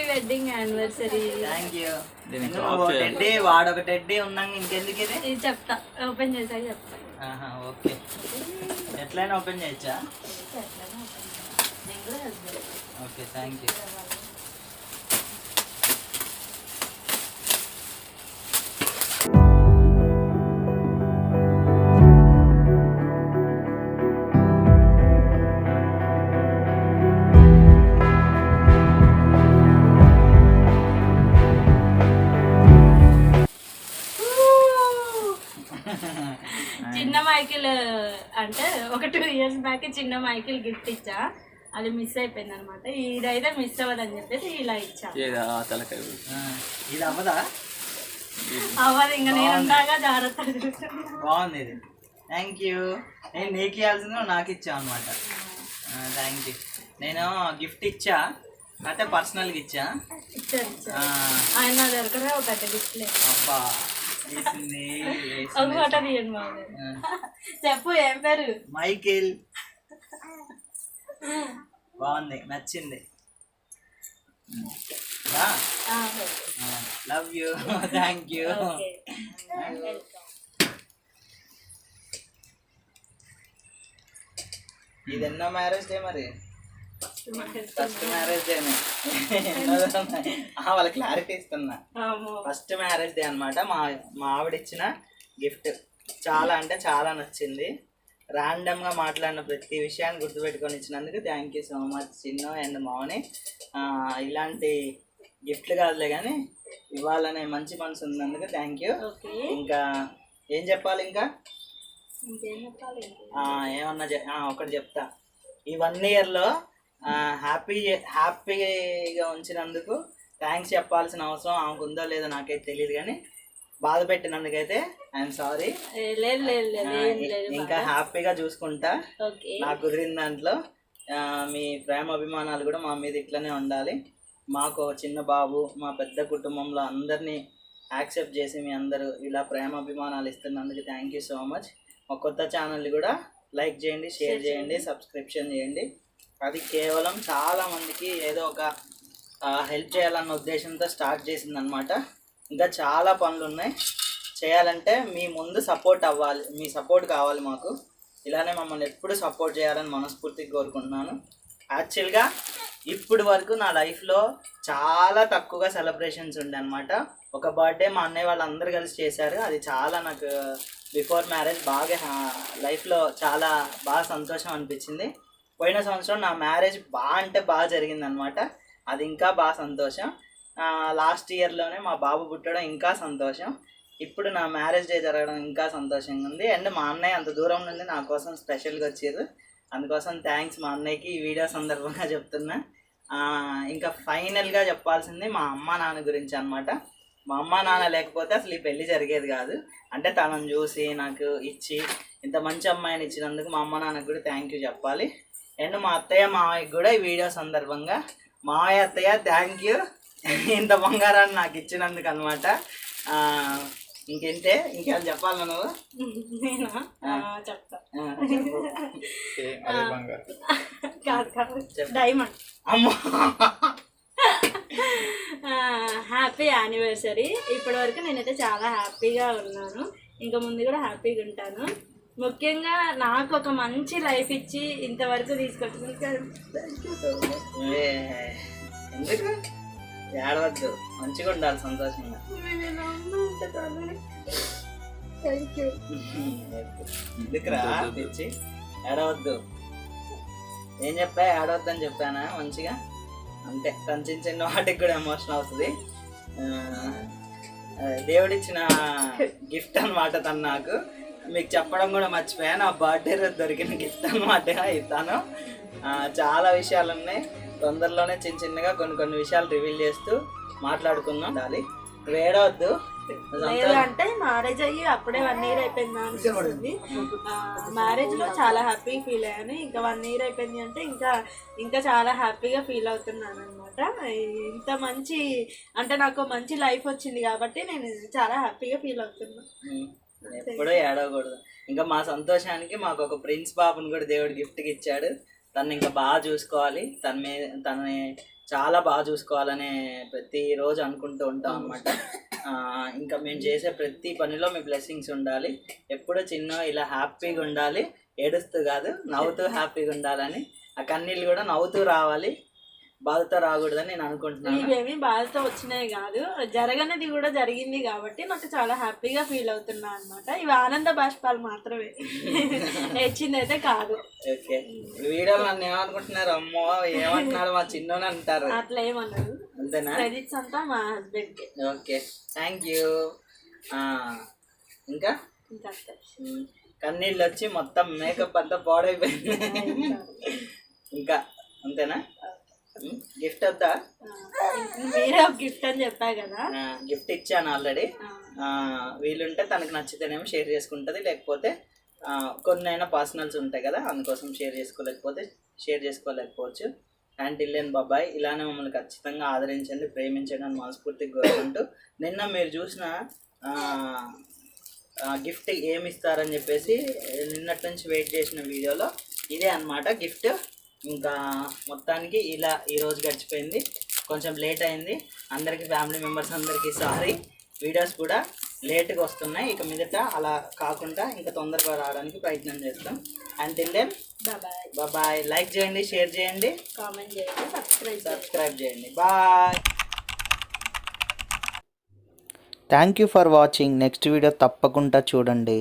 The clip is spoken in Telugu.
Happy wedding anniversary thank you దీనికి ఆఫ్ చేయాలి. టెడ్డీ వాడొక టెడ్డీ ఉన్నాక ఇంకెందుకు ఇది? ఇది చెప్తా. ఓపెన్ చేసాక చెప్తా. ఆహా, ఓకే. ఎట్లయినా ఓపెన్ చేయొచ్చా? నేను కూడా. ఓకే థ్యాంక్ యూ మైకిల్ అంటే ఒక టూ ఇయర్స్ బ్యాక్ చిన్న మైకిల్ గిఫ్ట్ ఇచ్చా. అది మిస్ అయిపోయింది అనమాట ఇదైతే మిస్ అవ్వదని చెప్పేసి ఇలా ఇచ్చా. ఇది అవ్వదా? అవ్వదు ఇంకా నేను ఉండగా జాగ్రత్త బాగుంది ఇది. థ్యాంక్ యూ నేను నీకు ఇవ్వాల్సింది నాకు ఇచ్చావు అనమాట థ్యాంక్ యూ నేను గిఫ్ట్ ఇచ్చా అంటే పర్సనల్గా ఇచ్చా. ఆ, ఆయన దగ్గర ఒకటి గిఫ్ట్ లేదు అబ్బా. చెప్పు ఏం పేరు? మైకేల్. బాగుంది నచ్చింది. Love you thank you. ఇది ఎన్నో మ్యారేజ్ డే మరి. ఫస్ట్ మ్యారేజ్ డేనే వాళ్ళ క్లారిటీ ఇస్తున్నా. ఫస్ట్ మ్యారేజ్ డే అనమాట మా మా ఆవిడ ఇచ్చిన గిఫ్ట్ చాలా అంటే చాలా నచ్చింది. ర్యాండమ్గా మాట్లాడిన ప్రతి విషయాన్ని గుర్తుపెట్టుకొని ఇచ్చినందుకు థ్యాంక్ యూ సో మచ్ చిన్న అండ్ మౌని ఇలాంటి గిఫ్ట్లు కాదులే కానీ ఇవ్వాలనే మంచి మనసు ఉన్నందుకు థ్యాంక్ యూ ఇంకా ఏం చెప్పాలి ఇంకా? ఏమన్నా ఒకటి చెప్తా. ఈ వన్ ఇయర్లో హ్యాపీ హ్యాపీగా ఉంచినందుకు థ్యాంక్స్ చెప్పాల్సిన అవసరం ఆమెకు ఉందో లేదో నాకైతే తెలియదు కానీ బాధ పెట్టినందుకైతే ఐఎమ్ సారీ లేదు ఇంకా హ్యాపీగా చూసుకుంటా. నాకు కుదిరిన దాంట్లో. మీ ప్రేమ అభిమానాలు కూడా మా మీద ఇట్లనే ఉండాలి. మాకు చిన్న బాబు మా పెద్ద కుటుంబంలో అందరినీ యాక్సెప్ట్ చేసి మీ అందరూ ఇలా ప్రేమ అభిమానాలు ఇస్తున్నందుకు థ్యాంక్ యూ సో మచ్ మా కొత్త ఛానల్ కూడా లైక్ చేయండి షేర్ చేయండి సబ్స్క్రిప్షన్ చేయండి. అది కేవలం చాలా మందికి ఏదో ఒక హెల్ప్ చేయాలన్న ఉద్దేశంతో స్టార్ట్ చేసిందనమాట ఇంకా చాలా పనులు ఉన్నాయి చేయాలంటే మీ ముందు సపోర్ట్ అవ్వాలి మీ సపోర్ట్ కావాలి మాకు. ఇలానే మమ్మల్ని ఎప్పుడు సపోర్ట్ చేయాలని మనస్ఫూర్తిగా కోరుకుంటున్నాను. యాక్చువల్గా ఇప్పుడు వరకు నా లైఫ్లో చాలా తక్కువగా సెలబ్రేషన్స్ ఉండే అనమాట ఒక బర్త్డే మా అన్నయ్య వాళ్ళందరూ కలిసి చేశారు. అది చాలా నాకు బిఫోర్ మ్యారేజ్ బాగా లైఫ్లో చాలా బాగా సంతోషం అనిపించింది. పోయిన సంవత్సరం నా మ్యారేజ్ బాగా అంటే బాగా జరిగిందనమాట అది ఇంకా బాగా సంతోషం. లాస్ట్ ఇయర్లోనే మా బాబు పుట్టడం ఇంకా సంతోషం. ఇప్పుడు నా మ్యారేజ్ డే జరగడం ఇంకా సంతోషంగా ఉంది. అండ్ మా అన్నయ్య అంత దూరం నుండి నా కోసం స్పెషల్గా వచ్చారు. అందుకోసం థ్యాంక్స్ మా అన్నయ్యకి ఈ వీడియో సందర్భంగా చెప్తున్నా. ఇంకా ఫైనల్గా చెప్పాల్సింది మా అమ్మ నాన్న గురించి అనమాట మా అమ్మ నాన్న లేకపోతే అసలు ఈ పెళ్ళి జరిగేది కాదు. అంటే తనను చూసి నాకు ఇచ్చి ఇంత మంచి అమ్మాయిని ఇచ్చినందుకు మా అమ్మ నాన్నకు కూడా థ్యాంక్ యూ చెప్పాలి. అండ్ మా అత్తయ్య మావయ్యకి కూడా ఈ వీడియో సందర్భంగా మావయ్య అత్తయ్య థ్యాంక్ యూ ఇంత బంగారాన్ని నాకు ఇచ్చినందుకు అనమాట ఇంకెంతే ఇంకేం చెప్పాలి నువ్వు? నేనా? చెప్తా. కాదు కాదు. డైమండ్ అమ్మో. హ్యాపీ యానివర్సరీ ఇప్పటి వరకు నేనైతే చాలా హ్యాపీగా ఉన్నాను. ఇంకా ముందు కూడా హ్యాపీగా ఉంటాను. ముఖ్యంగా నాకు ఒక మంచి లైఫ్ ఇచ్చి ఇంతవరకు ఏ, ఎందుకు? ఏడవద్దు. మంచిగా ఉండాలి సంతోషంగా. ఎందుకురా తెచ్చి ఏడవద్దు. ఏం చెప్పా? ఏడవద్దు అని చెప్పానా? మంచిగా? అంతే. చిన్న చిన్న వాటికి కూడా ఎమోషన్ అవుతుంది దేవుడిచ్చిన గిఫ్ట్ అన్నమాట తను నాకు. మీకు చెప్పడం కూడా మర్చిపోయాను. ఆ బర్త్డే రోజు దొరికిన గిఫ్ట్ అనమాట ఇస్తాను. చాలా విషయాలు ఉన్నాయి. తొందరలోనే చిన్న చిన్నగా కొన్ని కొన్ని విషయాలు రివీల్ చేస్తూ మాట్లాడుకుందాం. ఏడవద్దు లేదు అంటే మ్యారేజ్ అయ్యి అప్పుడే వన్ ఇయర్ అయిపోయిందా అనిపిస్తుంది మ్యారేజ్లో చాలా హ్యాపీ ఫీల్ అయ్యాను. ఇంకా వన్ ఇయర్ అయిపోయింది అంటే ఇంకా ఇంకా చాలా హ్యాపీగా ఫీల్ అవుతున్నాను అనమాట ఇంత మంచి అంటే నాకు మంచి లైఫ్ వచ్చింది కాబట్టి నేను చాలా హ్యాపీగా ఫీల్ అవుతున్నా ఉమ్. ఎప్పుడూ ఏడవకూడదు. ఇంకా మా సంతోషానికి మాకు ఒక ప్రిన్స్ బాబుని కూడా దేవుడు గిఫ్ట్కి ఇచ్చాడు. తను ఇంకా బాగా చూసుకోవాలి. తన మీద తనని చాలా బాగా చూసుకోవాలనే ప్రతిరోజు అనుకుంటూ ఉంటాం అనమాట ఇంకా మేము చేసే ప్రతి పనిలో మీ బ్లెస్సింగ్స్ ఉండాలి. ఎప్పుడో చిన్న ఇలా హ్యాపీగా ఉండాలి. ఏడుస్తూ కాదు నవ్వుతూ హ్యాపీగా ఉండాలని. ఆ కన్నీళ్ళు కూడా నవ్వుతూ రావాలి. బాధతో రాకూడదని నేను అనుకుంటున్నాను. ఇవేమి బాధతో వచ్చినాయి కాదు. జరగనిది కూడా జరిగింది కాబట్టి నాకు చాలా హ్యాపీగా ఫీల్ అవుతున్నా అనమాట ఇవి ఆనంద బాష్పాలు మాత్రమే. వచ్చింది అయితే కాదు. ఓకే. వీడియోలో నన్ను ఏమనుకుంటున్నారు? అమ్మో ఏమంటున్నారు? మా చిన్నోని అంటారు. అట్లా ఏమన్నారు అంతేనా? క్రెడిట్స్ అంతా మా హస్బెండ్కి ఓకే. Thank you. ఇంకా? ఇంకా కన్నీళ్ళు వచ్చి మొత్తం మేకప్ అంతా పాడైపోయింది. ఇంకా అంతేనా? గిఫ్ట్ వద్దా? మీరే ఒక గిఫ్ట్ అని చెప్పా కదా. గిఫ్ట్ ఇచ్చాను ఆల్రెడీ. వీలుంటే తనకు నచ్చితేనేమో షేర్ చేసుకుంటుంది లేకపోతే కొన్ని అయినా పర్సనల్స్ ఉంటాయి కదా అందుకోసం షేర్ చేసుకోలేకపోతే షేర్ చేసుకోలేకపోవచ్చు. అండ్ ఇల్లేన్ బాబాయ్ ఇలానే మమ్మల్ని ఖచ్చితంగా ఆదరించండి ప్రేమించండి అని మనస్ఫూర్తిగా కోరుకుంటూ నిన్న మీరు చూసిన గిఫ్ట్ ఏమి ఇస్తారని చెప్పేసి నిన్నటి నుంచి వెయిట్ చేసిన వీడియోలో ఇదే అన్నమాట గిఫ్ట్. ఇంకా మొత్తానికి ఇలా ఈరోజు గడిచిపోయింది. కొంచెం లేట్ అయింది. అందరికీ ఫ్యామిలీ మెంబర్స్ అందరికీ సారీ. వీడియోస్ కూడా లేట్గా వస్తున్నాయి. ఇక మీదట అలా కాకుండా ఇంకా తొందరగా రావడానికి ప్రయత్నం చేస్తాం and then bye bye like చేయండి షేర్ చేయండి. కామెంట్ చేయండి సబ్స్క్రైబ్ చేయండి. సబ్స్క్రైబ్ చేయండి. Bye thank you for watching next video తప్పకుండా చూడండి.